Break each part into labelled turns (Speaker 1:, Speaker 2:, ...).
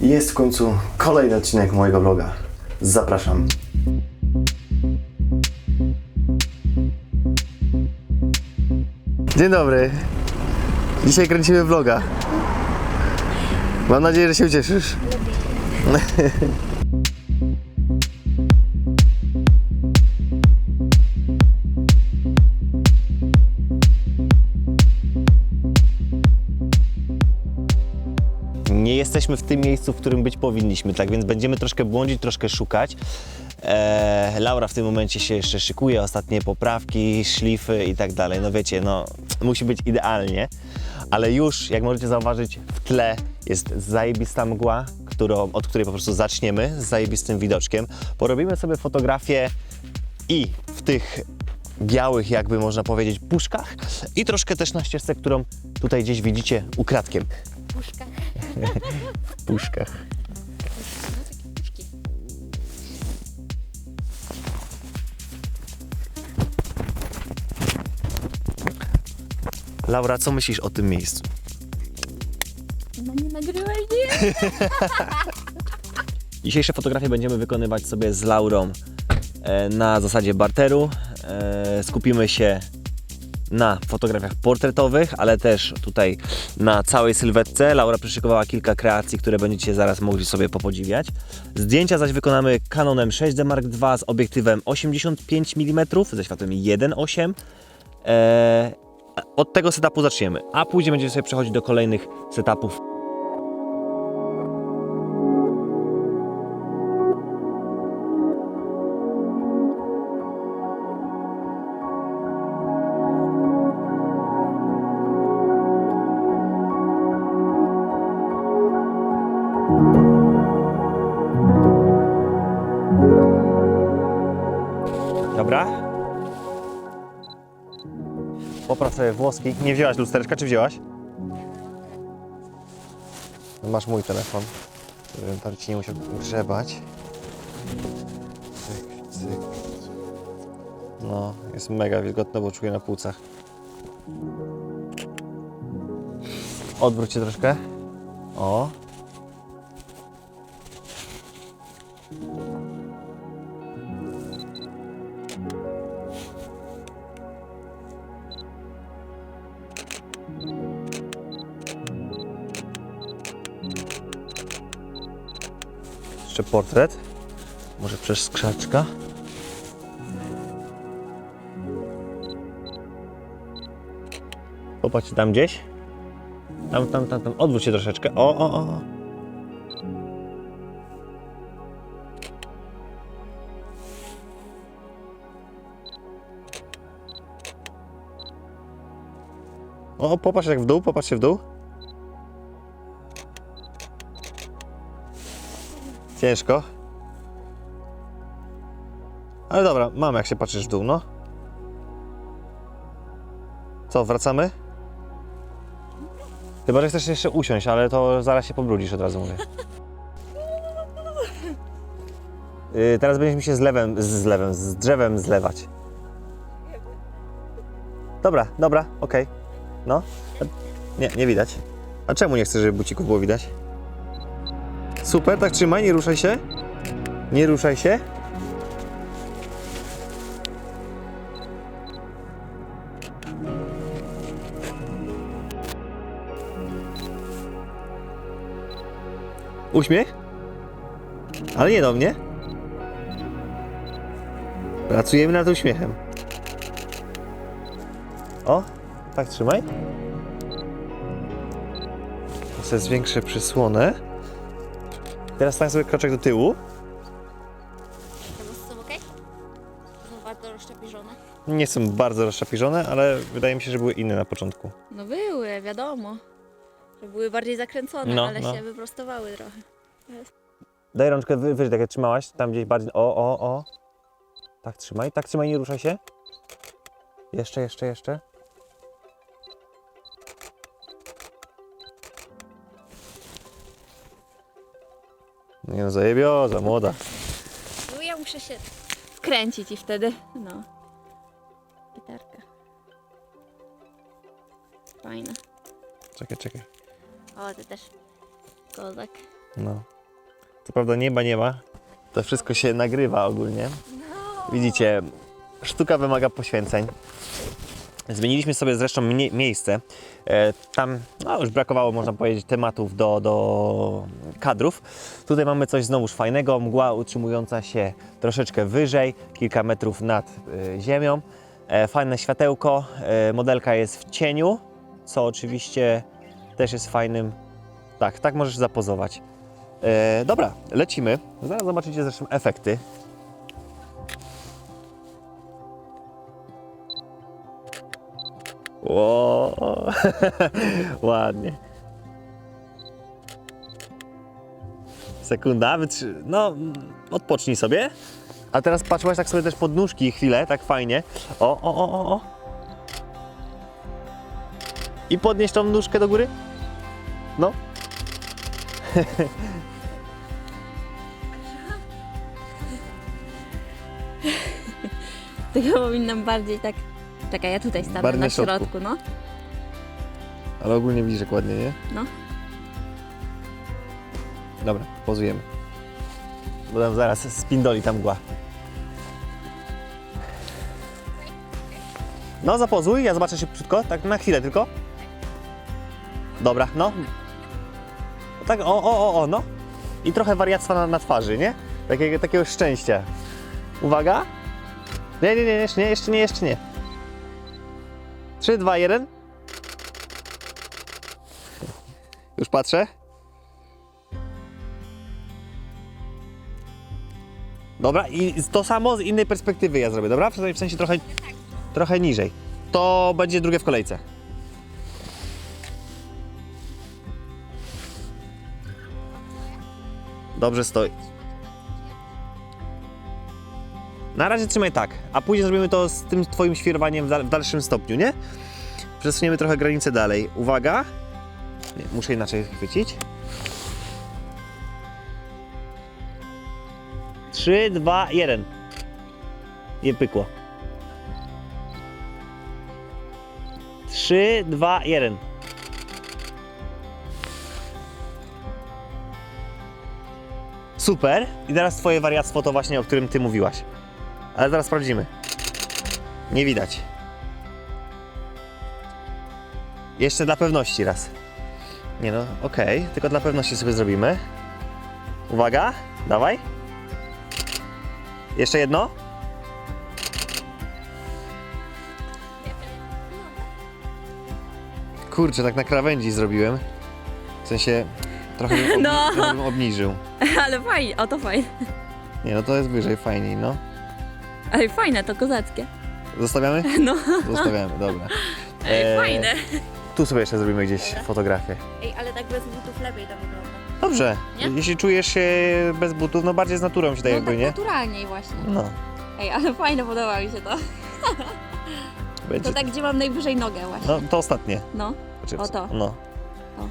Speaker 1: Jest w końcu kolejny odcinek mojego vloga. Zapraszam. Dzień dobry. Dzisiaj kręcimy vloga. Mam nadzieję, że się ucieszysz. nie jesteśmy w tym miejscu, w którym być powinniśmy, tak więc będziemy troszkę błądzić, troszkę szukać. Eee, Laura w tym momencie się jeszcze szykuje, ostatnie poprawki, szlify i tak dalej. No wiecie, no musi być idealnie, ale już, jak możecie zauważyć, w tle jest zajebista mgła, którą, od której po prostu zaczniemy z zajebistym widoczkiem. Porobimy sobie fotografię i w tych białych, jakby można powiedzieć, puszkach i troszkę też na ścieżce, którą tutaj gdzieś widzicie ukradkiem.
Speaker 2: Puszka.
Speaker 1: W puszkach. Laura, co myślisz o tym miejscu?
Speaker 2: No nie nagrywaj, nie?
Speaker 1: Dzisiejsze fotografie będziemy wykonywać sobie z Laurą e, na zasadzie barteru. E, Skupimy się na fotografiach portretowych, ale też tutaj na całej sylwetce. Laura przyszykowała kilka kreacji, które będziecie zaraz mogli sobie popodziwiać. Zdjęcia zaś wykonamy Canonem 6D Mark II z obiektywem 85 mm ze światłem 1.8. E, Od tego setupu zaczniemy, a później będziemy sobie przechodzić do kolejnych setupów Popraw sobie włoski. Nie wzięłaś lustereczka, czy wzięłaś? No masz mój telefon, żebym tam ci nie musiał grzebać. Cyk, cyk. No, jest mega wilgotno, bo czuję na płucach. Odwróć się troszkę. O. Jeszcze portret. Może przez skrzaczka. Popatrz tam gdzieś. Tam, tam, tam, tam. Odwróć się troszeczkę. O, o, o. O, popatrz jak w dół, popatrz się w dół. Ciężko. Ale dobra, mam jak się patrzysz w dół, no. Co, wracamy? Chyba, że chcesz jeszcze usiąść, ale to zaraz się pobrudzisz, od razu mówię. Yy, teraz będziesz mi się z lewem, z, z lewem, z drzewem zlewać. Dobra, dobra, okej. No. Nie, nie widać. A czemu nie chcesz, żeby bucików było widać? Super, tak trzymaj, nie ruszaj się. Nie ruszaj się. Uśmiech? Ale nie do mnie. Pracujemy nad uśmiechem. O, tak trzymaj. Sobie zwiększę przysłonę. Teraz tak sobie kroczek do tyłu.
Speaker 2: Włosy są okej? Są bardzo rozczapiżone.
Speaker 1: Nie są bardzo rozszapiżone, ale wydaje mi się, że były inne na początku.
Speaker 2: No były, wiadomo. Że były bardziej zakręcone,
Speaker 1: No,
Speaker 2: ale
Speaker 1: no.
Speaker 2: się wyprostowały trochę.
Speaker 1: Daj rączkę wy- wyżej, tak jak trzymałaś, tam gdzieś bardziej. O, o, o. Tak trzymaj, tak trzymaj, nie ruszaj się. Jeszcze, jeszcze, jeszcze. Nie no, zajebioza, młoda.
Speaker 2: No ja muszę się wkręcić i wtedy, no. Gitarka. Fajne.
Speaker 1: Czekaj, czekaj.
Speaker 2: O, ty też kozak.
Speaker 1: No. Co prawda nieba nie ma. To wszystko się nagrywa ogólnie. Widzicie, sztuka wymaga poświęceń. Zmieniliśmy sobie zresztą mie- miejsce. E, tam no, już brakowało, można powiedzieć, tematów do, do kadrów. Tutaj mamy coś znowuż fajnego. Mgła utrzymująca się troszeczkę wyżej, kilka metrów nad e, ziemią. E, fajne światełko. E, modelka jest w cieniu, co oczywiście też jest fajnym. Tak, tak możesz zapozować. E, dobra, lecimy. Zaraz zobaczycie zresztą efekty. Ło, ładnie. Sekunda, wytrzy... no odpocznij sobie. A teraz patrzyłaś tak sobie też pod nóżki chwilę, tak fajnie. O, o, o, o, o. I podnieś tą nóżkę do góry. No.
Speaker 2: Tylko powinnam bardziej tak... Czekaj, ja tutaj stanę
Speaker 1: Bardziej
Speaker 2: na
Speaker 1: na środku.
Speaker 2: środku, no.
Speaker 1: Ale ogólnie widzisz jak ładnie, nie?
Speaker 2: No.
Speaker 1: Dobra, pozujemy. Bo tam zaraz spindoli tam mgła. No, zapozuj, ja zobaczę się krótko, tak na chwilę tylko. Dobra, no. Tak, o, o, o, o, no. I trochę wariactwa na, na twarzy, nie? Takiego, takiego szczęścia. Uwaga. Nie, nie, nie, jeszcze nie, jeszcze nie, jeszcze nie. 3, 2, 1. Już patrzę. Dobra, i to samo z innej perspektywy ja zrobię, dobra? W sensie- trochę, trochę niżej. To będzie drugie w kolejce. Dobrze stoi. Na razie trzymaj tak, a później zrobimy to z tym twoim świrowaniem w, dal- w dalszym stopniu, nie? Przesuniemy trochę granicę dalej. Uwaga. Nie, muszę inaczej chwycić. 3, 2, 1. Nie pykło. 3, 2, 1. Super. I teraz twoje wariactwo to właśnie, o którym ty mówiłaś. Ale zaraz sprawdzimy. Nie widać. Jeszcze dla pewności raz. Nie no, okej, tylko dla pewności sobie zrobimy. Uwaga, dawaj. Jeszcze jedno. Kurczę, tak na krawędzi zrobiłem. W sensie trochę bym, obni-
Speaker 2: No.
Speaker 1: trochę bym obniżył.
Speaker 2: Ale fajnie, o to fajne.
Speaker 1: Nie no, to jest wyżej, fajniej, no.
Speaker 2: Ale fajne, to kozackie.
Speaker 1: Zostawiamy?
Speaker 2: No.
Speaker 1: Zostawiamy, dobra.
Speaker 2: Ej,
Speaker 1: Eee,
Speaker 2: fajne.
Speaker 1: Tu sobie jeszcze zrobimy gdzieś fotografię.
Speaker 2: Ej, ale tak bez butów lepiej to wygląda.
Speaker 1: Dobrze,
Speaker 2: Nie?
Speaker 1: jeśli czujesz się bez butów, no bardziej z naturą się tak
Speaker 2: no
Speaker 1: jakby,
Speaker 2: tak
Speaker 1: nie?
Speaker 2: naturalniej właśnie.
Speaker 1: No,
Speaker 2: Ej, ale fajne, podoba mi się to.
Speaker 1: będzie.
Speaker 2: To tak, gdzie mam najwyżej nogę właśnie.
Speaker 1: No, to ostatnie.
Speaker 2: No,
Speaker 1: Znaczy,
Speaker 2: O to.
Speaker 1: No.
Speaker 2: O.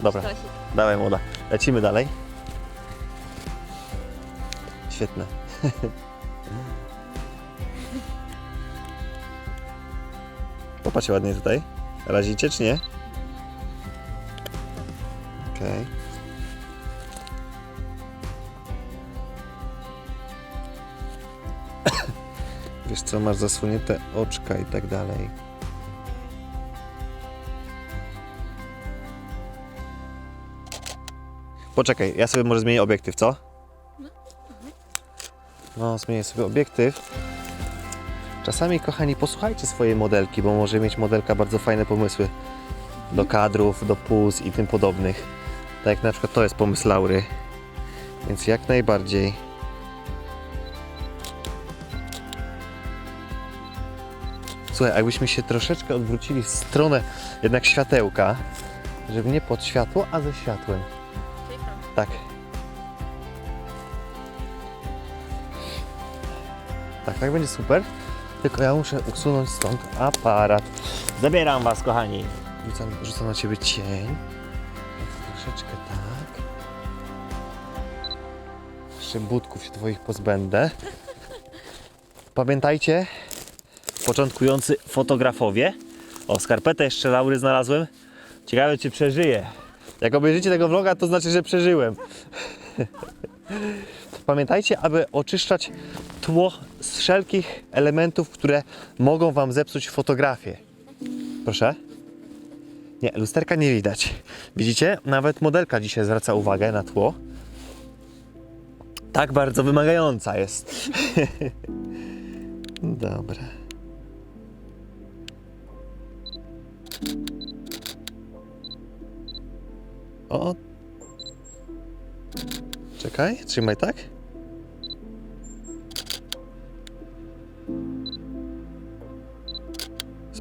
Speaker 1: Dobra,
Speaker 2: Stosik.
Speaker 1: dawaj młoda. Lecimy dalej. Świetne. Popatrzcie ładnie tutaj. Razicie czy nie? Okej. Wiesz co, masz zasłonięte oczka i tak dalej. Poczekaj, ja sobie może zmienię obiektyw, co? No, zmienię sobie obiektyw. Czasami, kochani, posłuchajcie swojej modelki, bo może mieć modelka bardzo fajne pomysły do kadrów, do puz i tym podobnych. Tak jak na przykład to jest pomysł Laury. Więc jak najbardziej. Słuchaj, jakbyśmy się troszeczkę odwrócili w stronę jednak światełka, żeby nie pod światło, a ze światłem. Tak. Tak, tak będzie super. Tylko ja muszę usunąć stąd aparat. Zabieram was, kochani. Rzucam, rzucam na ciebie cień. Troszeczkę tak. Jeszcze budków się twoich pozbędę. Pamiętajcie, początkujący fotografowie. O, skarpetę jeszcze Laury znalazłem. Ciekawe, czy przeżyje. Jak obejrzycie tego vloga, to znaczy, że przeżyłem. Pamiętajcie, aby oczyszczać tło z wszelkich elementów, które mogą Wam zepsuć fotografię. Proszę? Nie, lusterka nie widać. Widzicie? Nawet modelka dzisiaj zwraca uwagę na tło. Tak bardzo wymagająca jest. Dobra. O. Czekaj, trzymaj tak.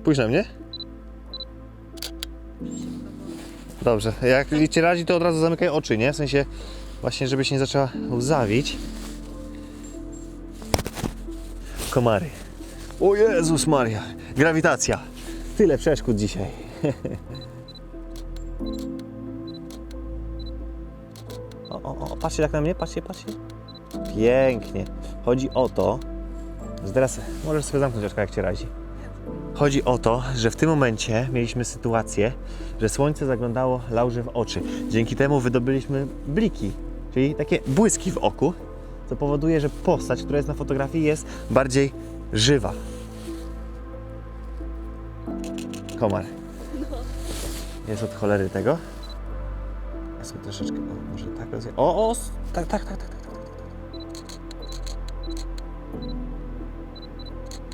Speaker 1: Spójrz na mnie. Dobrze, jak ci radzi, to od razu zamykaj oczy, nie? W sensie właśnie, żebyś nie zaczęła łzawić. Komary. O Jezus Maria, grawitacja. Tyle przeszkód dzisiaj. O, o, o, patrzcie tak na mnie, patrzcie, patrzcie. Pięknie. Chodzi o to, że teraz możesz sobie zamknąć oczka, jak cię razi. Chodzi o to, że w tym momencie mieliśmy sytuację, że słońce zaglądało Laurze w oczy. Dzięki temu wydobyliśmy bliki, czyli takie błyski w oku, co powoduje, że postać, która jest na fotografii, jest bardziej żywa. Komar. Jest od cholery tego. Ja sobie troszeczkę, o, może tak rozje... O, o, s- tak, tak, tak, tak, tak, tak, tak.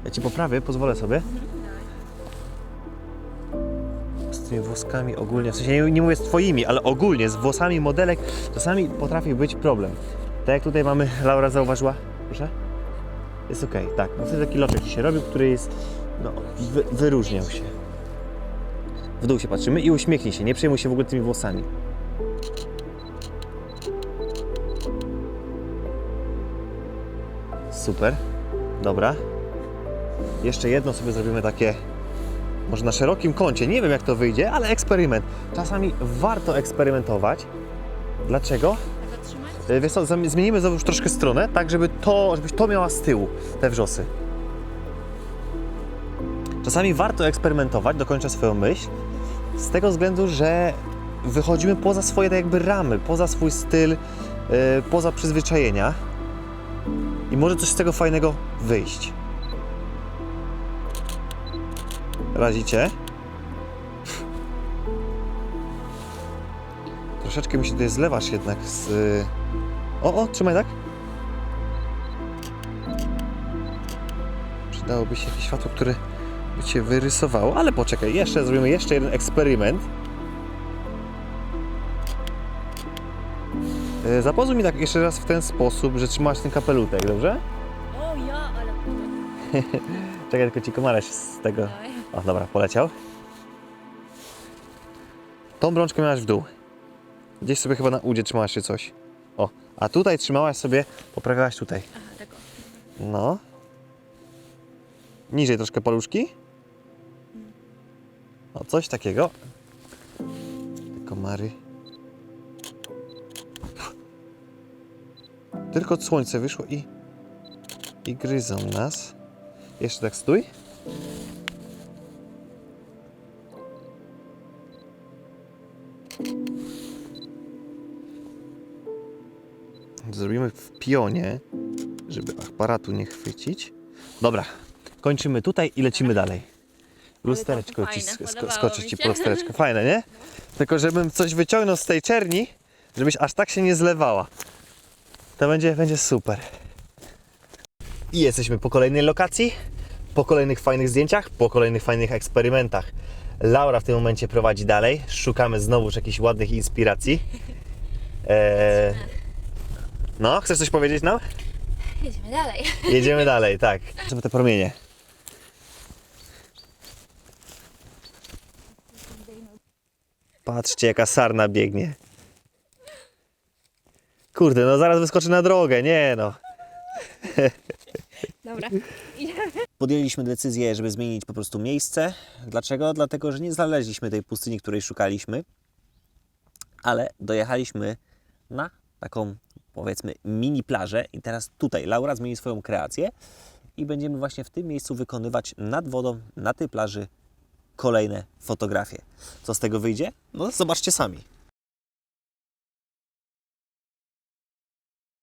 Speaker 1: Ja ci poprawię, pozwolę sobie. Tymi włoskami ogólnie, w sensie nie, nie mówię z twoimi, ale ogólnie z włosami modelek czasami potrafi być problem. Tak jak tutaj mamy, Laura zauważyła, proszę? Jest okej, tak. No wtedy taki loczek się robił, który jest, no, wy, wyróżniał się. W dół się patrzymy i uśmiechnij się, nie przejmuj się w ogóle tymi włosami. Super, dobra. Jeszcze jedno sobie zrobimy takie, może na szerokim kącie, nie wiem jak to wyjdzie, ale eksperyment. Czasami warto eksperymentować. Dlaczego? E, Wiesz co, zmienimy znowu troszkę stronę, tak żeby to, żebyś to miała z tyłu, te wrzosy. Czasami warto eksperymentować, dokończę swoją myśl, z tego względu, że wychodzimy poza swoje tak jakby ramy, poza swój styl, e, poza przyzwyczajenia i może coś z tego fajnego wyjść. Razicie? Troszeczkę mi się tutaj zlewasz jednak z... y, O, o, trzymaj tak. Przydałoby się jakieś światło, które by Cię wyrysowało, ale poczekaj, jeszcze zrobimy jeszcze jeden eksperyment. Y, Zapozuj mi tak jeszcze raz w ten sposób, że trzymasz ten kapelutek, dobrze?
Speaker 2: O ja, ale...
Speaker 1: Czekaj, tylko Ci komara się z tego... O, dobra, poleciał. Tą brączkę miałaś w dół. Gdzieś sobie chyba na udzie trzymałaś się coś. O, a tutaj trzymałaś sobie, poprawiałaś tutaj.
Speaker 2: Aha, tak o.
Speaker 1: No. Niżej troszkę paluszki. O, coś takiego. Te komary. Tylko słońce wyszło i... I gryzą nas. Jeszcze tak stój. Zrobimy w pionie, żeby aparatu nie chwycić. Dobra, kończymy tutaj i lecimy dalej. Lustereczko ci
Speaker 2: fajne,
Speaker 1: sk- skoczy ci po lustereczko. Fajne, nie? Tylko żebym coś wyciągnął z tej czerni, żebyś aż tak się nie zlewała. To będzie, będzie super. I jesteśmy po kolejnej lokacji, po kolejnych fajnych zdjęciach, po kolejnych fajnych eksperymentach. Laura w tym momencie prowadzi dalej. Szukamy znowu jakichś ładnych inspiracji. Eee, no, chcesz coś powiedzieć nam?
Speaker 2: Jedziemy dalej.
Speaker 1: Jedziemy dalej, tak. Żeby te promienie. Patrzcie, jaka sarna biegnie. Kurde, no zaraz wyskoczy na drogę, nie no.
Speaker 2: Dobra.
Speaker 1: Podjęliśmy decyzję, żeby zmienić po prostu miejsce. Dlaczego? Dlatego, że nie znaleźliśmy tej pustyni, której szukaliśmy, ale dojechaliśmy na taką, powiedzmy, mini plażę i teraz tutaj Laura zmieni swoją kreację i będziemy właśnie w tym miejscu wykonywać nad wodą, na tej plaży kolejne fotografie. Co z tego wyjdzie? No zobaczcie sami.